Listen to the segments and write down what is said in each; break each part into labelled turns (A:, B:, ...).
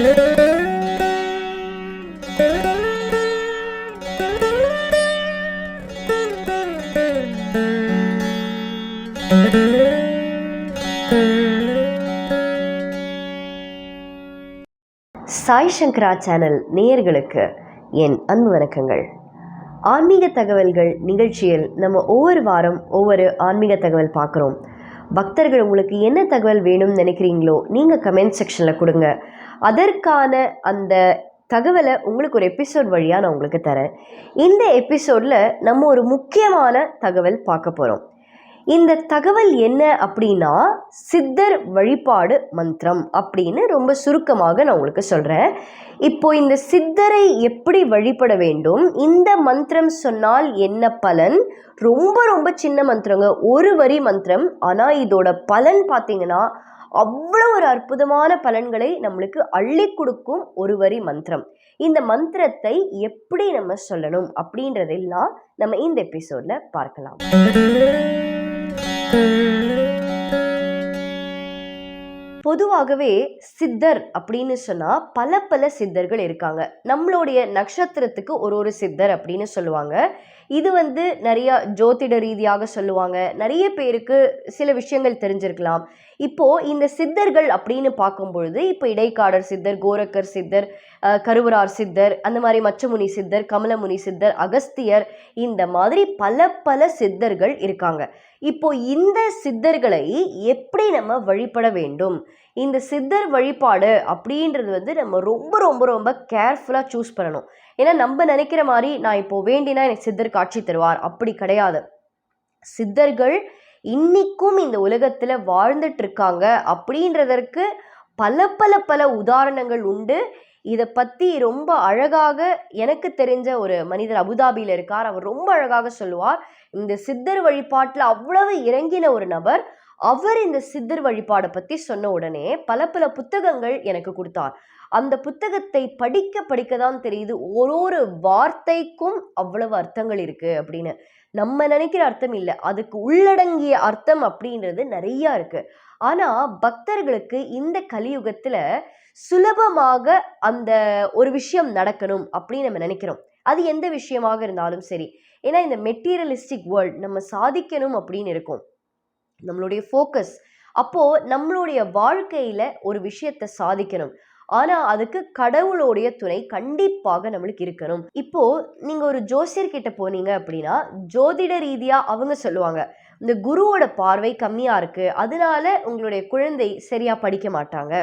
A: சாய் சங்கரா channel நேயர்களுக்கு என் அன்பு வணக்கங்கள். ஆன்மீக தகவல்கள் நிகழ்ச்சியில் நம்ம ஒவ்வொரு வாரம் ஒவ்வொரு ஆன்மீக தகவல் பார்க்குறோம். பக்தர்கள் உங்களுக்கு என்ன தகவல் வேணும்னு நினைக்கிறீங்களோ நீங்கள் கமெண்ட் செக்ஷனில் கொடுங்க. அதற்கான அந்த தகவலை உங்களுக்கு ஒரு எபிசோட் வழியாக நான் உங்களுக்கு தரேன். இந்த எபிசோடில் நம்ம ஒரு முக்கியமான தகவல் பார்க்க போகிறோம் இந்த தகவல் என்ன அப்படின்னா சித்தர் வழிபாடு மந்திரம் அப்படின்னு ரொம்ப சுருக்கமாக நான் உங்களுக்கு சொல்கிறேன் இப்போ இந்த சித்தரை எப்படி வழிபட வேண்டும் இந்த மந்திரம் சொன்னால் என்ன பலன்? ரொம்ப ரொம்ப சின்ன மந்திரங்க. ஒரு வரி மந்திரம். ஆனால் இதோட பலன் பார்த்தீங்கன்னா அவ்வளோ ஒரு அற்புதமான பலன்களை நம்மளுக்கு அள்ளி கொடுக்கும் ஒரு வரி மந்திரம். இந்த மந்திரத்தை எப்படி நம்ம சொல்லணும் அப்படின்றதெல்லாம் நம்ம இந்த எபிசோடில் பார்க்கலாம். பொதுவாகவே சித்தர் அப்படின்னு சொன்னால் பல பல சித்தர்கள் இருக்காங்க. நம்மளுடைய நட்சத்திரத்துக்கு ஒரு ஒரு சித்தர் அப்படின்னு சொல்லுவாங்க. இது வந்து நிறைய ஜோதிட ரீதியாக சொல்லுவாங்க. நிறைய பேருக்கு சில விஷயங்கள் தெரிஞ்சிருக்கலாம். இப்போ இந்த சித்தர்கள் அப்படின்னு பார்க்கும் பொழுது இப்போ இடைக்காடர் சித்தர் கோரக்கர் சித்தர் அஹ், கருவரார் சித்தர் அந்த மாதிரி மச்சமுனி சித்தர் கமலமுனி சித்தர் அகஸ்தியர் இந்த மாதிரி பல பல சித்தர்கள் இருக்காங்க. இப்போ இந்த சித்தர்களை எப்படி நம்ம வழிபட வேண்டும்? இந்த சித்தர் வழிபாடு அப்படின்றது வந்து நம்ம ரொம்ப ரொம்ப ரொம்ப கேர்ஃபுல்லாக சூஸ் பண்ணணும். ஏன்னா நம்ம நினைக்கிற மாதிரி நான் இப்போ வேண்டினா எனக்கு சித்தர் காட்சி தருவார். அப்படி கிடையாது. சித்தர்கள் இன்னைக்கும் இந்த உலகத்தில் வாழ்ந்துட்டு இருக்காங்க அப்படின்றதற்கு பல பல பல உதாரணங்கள் உண்டு. இதை பற்றி ரொம்ப அழகாக எனக்கு தெரிஞ்ச ஒரு மனிதர் அபுதாபியில் இருக்கார். அவர் ரொம்ப அழகாக சொல்லுவார். இந்த சித்தர் வழிபாட்டில் அவ்வளவு இறங்கின ஒரு நபர் அவர் இந்த சித்தர் வழிபாடை பற்றி சொன்ன உடனே பல பல புத்தகங்கள் எனக்கு கொடுத்தார். அந்த புத்தகத்தை படிக்க படிக்க தான் தெரியுது. ஒரு ஒரு வார்த்தைக்கும் அவ்வளவு அர்த்தங்கள் இருக்கு அப்படின்னு. நம்ம நினைக்கிற அர்த்தம் இல்லை. அதுக்கு உள்ளடங்கிய அர்த்தம் அப்படின்றது நிறைய இருக்கு. ஆனா பக்தர்களுக்கு இந்த கலியுகத்துல சுலபமாக அந்த ஒரு விஷயம் நடக்கணும் அப்படின்னு நம்ம நினைக்கிறோம். அது எந்த விஷயமாக இருந்தாலும் சரி. ஏன்னா இந்த மெட்டீரியலிஸ்டிக் வேர்ல்ட் நம்ம சாதிக்கணும் அப்படின்னு இருக்கும். நம்மளுடைய ஃபோக்கஸ் அப்போது நம்மளுடைய வாழ்க்கையில் ஒரு விஷயத்தை சாதிக்கணும். ஆனால் அதுக்கு கடவுளுடைய துணை கண்டிப்பாக நம்மளுக்கு இருக்கணும். இப்போ நீங்கள் ஒரு ஜோசியர்கிட்ட போனீங்க அப்படின்னா ஜோதிட ரீதியாக அவங்க சொல்லுவாங்க இந்த குருவோட பார்வை கம்மியாக இருக்குது அதனால உங்களுடைய குழந்தை சரியாக படிக்க மாட்டாங்க.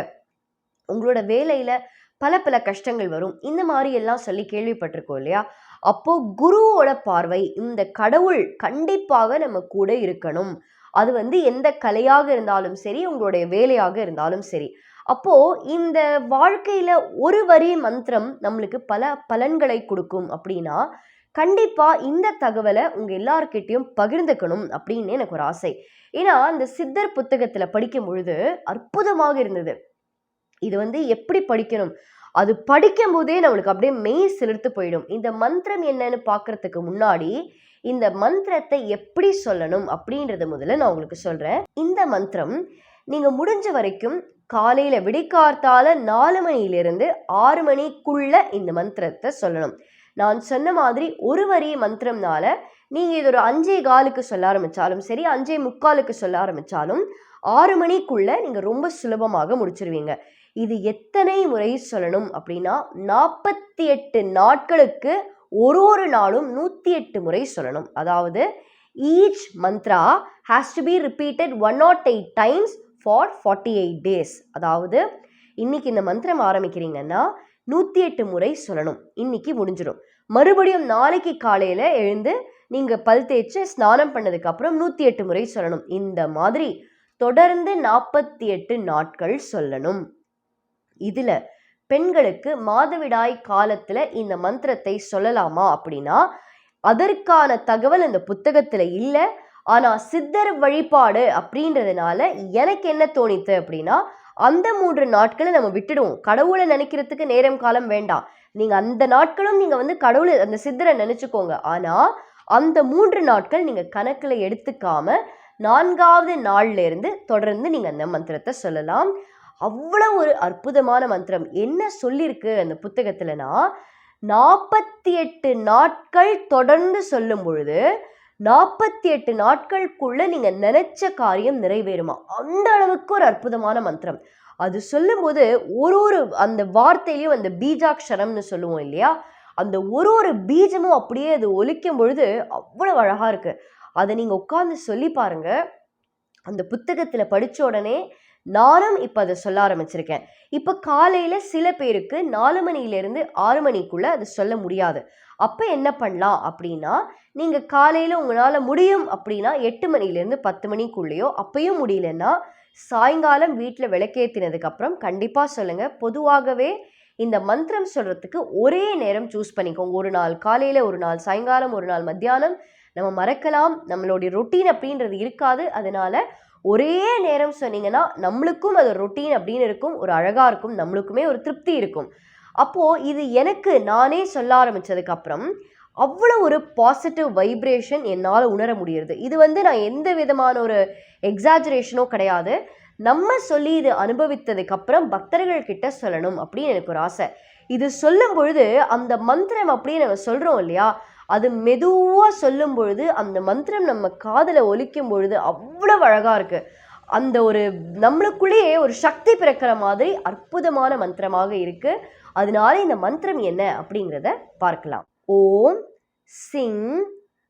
A: உங்களோட வேலையில் பல பல கஷ்டங்கள் வரும். இந்த மாதிரி எல்லாம் சொல்லி கேள்விப்பட்டிருக்கோம் இல்லையா? அப்போது குருவோட பார்வை இந்த கடவுள் கண்டிப்பாக நம்ம கூட இருக்கணும். அது வந்து எந்த கலையாக இருந்தாலும் சரி உங்களுடைய வேலையாக இருந்தாலும் சரி. அப்போ இந்த வாழ்க்கையில ஒரு வரி மந்திரம் நம்மளுக்கு பல பலன்களை கொடுக்கும் அப்படின்னா கண்டிப்பா இந்த தகவலை உங்க எல்லார்கிட்டயும் பகிர்ந்துக்கணும் அப்படின்னு எனக்கு ஒரு ஆசை. ஏன்னா அந்த சித்தர் புத்தகத்துல படிக்கும் பொழுது அற்புதமாக இருந்தது. இது வந்து எப்படி படிக்கணும்? அது படிக்கும் போதே நம்மளுக்கு அப்படியே மெய் செலுத்து போயிடும். இந்த மந்திரம் என்னன்னு பார்க்கறதுக்கு முன்னாடி இந்த மந்திரத்தை எப்படி சொல்லணும் அப்படின்றத முதல்ல நான் உங்களுக்கு சொல்கிறேன் இந்த மந்திரம் நீங்கள் முடிஞ்ச வரைக்கும் காலையில் விடிக்கார்த்தால நாலு மணியிலிருந்து ஆறு மணிக்குள்ள இந்த மந்திரத்தை சொல்லணும். நான் சொன்ன மாதிரி ஒரு வரி மந்திரம்னால நீங்கள் இது ஒரு அஞ்சே காலுக்கு சொல்ல ஆரம்பிச்சாலும் சரி அஞ்சே முக்காலுக்கு சொல்ல ஆரம்பிச்சாலும் ஆறு மணிக்குள்ள நீங்கள் ரொம்ப சுலபமாக முடிச்சிருவீங்க. இது எத்தனை முறை சொல்லணும் அப்படின்னா நாற்பத்தி எட்டு நாட்களுக்கு ஒரு ஒரு நாளும் நூற்றி எட்டு முறை சொல்லணும். அதாவது each mantra has to be repeated one naught eight times for forty eight days அதாவது இன்னைக்கு இந்த மந்திரம் ஆரம்பிக்கிறீங்கன்னா நூற்றி எட்டு முறை சொல்லணும். இன்னைக்கு முடிஞ்சிடும். மறுபடியும் நாளைக்கு காலையில் எழுந்து நீங்கள் பல் தேய்ச்சி ஸ்நானம் பண்ணதுக்கப்புறம் நூற்றி எட்டு முறை சொல்லணும். இந்த மாதிரி தொடர்ந்து நாற்பத்தி எட்டு நாட்கள் சொல்லணும். இதில் பெண்களுக்கு மாதவிடாய் காலத்துல இந்த மந்திரத்தை சொல்லலாமா அப்படின்னா அதற்கான தகவல் இந்த புத்தகத்துல இல்ல. ஆனா சித்தர் வழிபாடு அப்படின்றதுனால எனக்கு என்ன தோணித்து அப்படின்னா அந்த மூன்று நாட்களை நம்ம விட்டுடுவோம். கடவுளை நினைக்கிறதுக்கு நேரம் காலம் வேண்டாம். நீங்க அந்த நாட்களும் நீங்க வந்து கடவுளை அந்த சித்தரை நினைச்சுக்கோங்க. ஆனா அந்த மூன்று நாட்கள் நீங்க கணக்குல எடுத்துக்காம நான்காவது நாள்ல இருந்து தொடர்ந்து நீங்க அந்த மந்திரத்தை சொல்லலாம். அவ்வளோ ஒரு அற்புதமான மந்திரம். என்ன சொல்லியிருக்கு அந்த புத்தகத்துலனா நாற்பத்தி எட்டு நாட்கள் தொடர்ந்து சொல்லும் பொழுது நாற்பத்தி எட்டு நாட்களுக்குள்ள நீங்க நினைச்ச காரியம் நிறைவேறுமா? அந்த அளவுக்கு ஒரு அற்புதமான மந்திரம். அது சொல்லும்போது ஒரு ஒரு அந்த வார்த்தையிலையும் அந்த பீஜாட்சரம்னு சொல்லுவோம் இல்லையா? அந்த ஒரு ஒரு பீஜமும் அப்படியே அது ஒலிக்கும் பொழுது அவ்வளவு அழகா இருக்கு. அதை நீங்க உட்காந்து சொல்லி பாருங்க. அந்த புத்தகத்துல படிச்ச உடனே நானும் இப்போ அதை சொல்ல ஆரம்பிச்சிருக்கேன். இப்போ காலையில் சில பேருக்கு நாலு மணிலேருந்து ஆறு மணிக்குள்ளே அது சொல்ல முடியாது. அப்போ என்ன பண்ணலாம் அப்படின்னா நீங்கள் காலையில் உங்களால் முடியும் அப்படின்னா எட்டு மணிலேருந்து பத்து மணிக்குள்ளேயோ அப்பயும் முடியலன்னா சாயங்காலம் வீட்டில் விளக்கேற்றினதுக்கப்புறம் கண்டிப்பாக சொல்லுங்கள் பொதுவாகவே இந்த மந்திரம் சொல்கிறதுக்கு ஒரே நேரம் சூஸ் பண்ணிக்கோங்க. ஒரு நாள் காலையில் ஒரு நாள் சாயங்காலம் ஒரு நாள் மத்தியானம் நம்ம மறக்கலாம். நம்மளுடைய ரொட்டீன் அப்படின்றது இருக்காது. அதனால ஒரே நேரம் சொன்னீங்கன்னா நம்மளுக்கும் அது ரொட்டீன் அப்படின்னு இருக்கும் ஒரு அழகாக இருக்கும் நம்மளுக்குமே ஒரு திருப்தி இருக்கும். அப்போது இது எனக்கு நானே சொல்ல ஆரம்பித்ததுக்கப்புறம் அவ்வளோ ஒரு பாசிட்டிவ் வைப்ரேஷன் என்னால் உணர முடியுது இது வந்து நான் எந்த விதமான ஒரு எக்ஸாஜரேஷனோ கிடையாது. நம்ம சொல்லி இது அனுபவித்ததுக்கப்புறம் பக்தர்கள் கிட்ட சொல்லணும் அப்படின்னு எனக்கு ஒரு ஆசை. இது சொல்லும் பொழுது அந்த மந்திரம் அப்படின்னு நம்ம சொல்கிறோம் இல்லையா? அது மெதுவாக சொல்லும் பொழுது அந்த மந்திரம் நம்ம காதில் ஒலிக்கும் பொழுது அவ்வளோ அழகாக இருக்குது அந்த ஒரு நம்மளுக்குள்ளேயே ஒரு சக்தி பிறக்கிற மாதிரி அற்புதமான மந்திரமாக இருக்குது அதனால இந்த மந்திரம் என்ன அப்படிங்கிறத பார்க்கலாம். ஓம் சிங்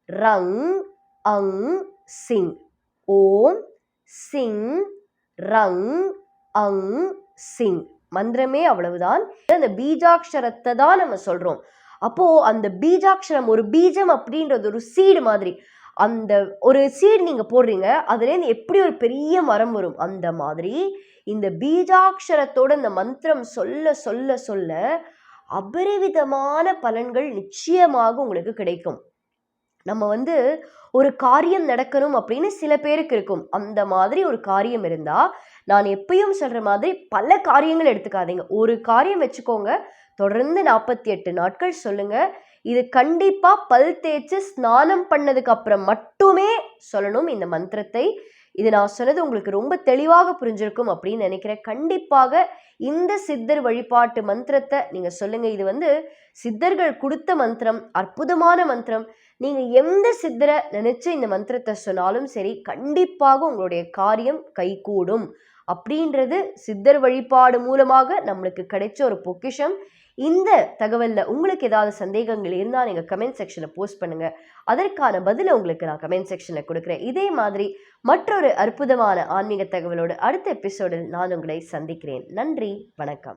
A: ரங் அங் சிங். ஓம் சிங் ரங் அங் சிங். மந்திரமே அவ்வளவுதான். அந்த பீஜாட்சரத்தை தான் நம்ம சொல்கிறோம் அப்போது அந்த பீஜாட்சரம் ஒரு பீஜம் அப்படின்றது ஒரு சீடு மாதிரி. அந்த ஒரு சீடு நீங்கள் போடுறீங்க அதுலேருந்து எப்படி ஒரு பெரிய மரம் வரும்? அந்த மாதிரி இந்த பீஜாட்சரத்தோட இந்த மந்திரம் சொல்ல சொல்ல சொல்ல அபரிவிதமான பலன்கள் நிச்சயமாக உங்களுக்கு கிடைக்கும். நம்ம வந்து ஒரு காரியம் நடக்கணும் அப்படின்னு சில பேருக்கு இருக்கும். அந்த மாதிரி ஒரு காரியம் இருந்தால் நான் எப்பயும் சொல்கிற மாதிரி பல காரியங்கள் எடுத்துக்காதீங்க. ஒரு காரியம் வச்சுக்கோங்க தொடர்ந்து நாற்பத்தி எட்டு நாட்கள் சொல்லுங்க. இது கண்டிப்பா பல் தேய்ச்சி ஸ்நானம் பண்ணதுக்கு அப்புறம் மட்டுமே சொல்லணும் இந்த மந்திரத்தை. இது நான் சொன்னது உங்களுக்கு ரொம்ப தெளிவாக புரிஞ்சிருக்கும் அப்படின்னு நினைக்கிறேன். கண்டிப்பாக இந்த சித்தர் வழிபாட்டு மந்திரத்தை நீங்க சொல்லுங்க. இது வந்து சித்தர்கள் கொடுத்த மந்திரம் அற்புதமான மந்திரம். நீங்க எந்த சித்தரை நினைச்சு இந்த மந்திரத்தை சொன்னாலும் சரி கண்டிப்பாக உங்களுடைய காரியம் கைகூடும். அப்படின்றது சித்தர் வழிபாடு மூலமாக நம்மளுக்கு கிடைச்ச ஒரு பொக்கிஷம். இந்த தகவலில் உங்களுக்கு ஏதாவது சந்தேகங்கள் இருந்தால் நீங்கள் கமெண்ட் செக்ஷனில் போஸ்ட் பண்ணுங்கள் அதற்கான பதிலை உங்களுக்கு நான் கமெண்ட் செக்ஷனில் கொடுக்குறேன். இதே மாதிரி மற்றொரு அற்புதமான ஆன்மீக தகவலோடு அடுத்த எபிசோடில் நான் உங்களை சந்திக்கிறேன். நன்றி. வணக்கம்.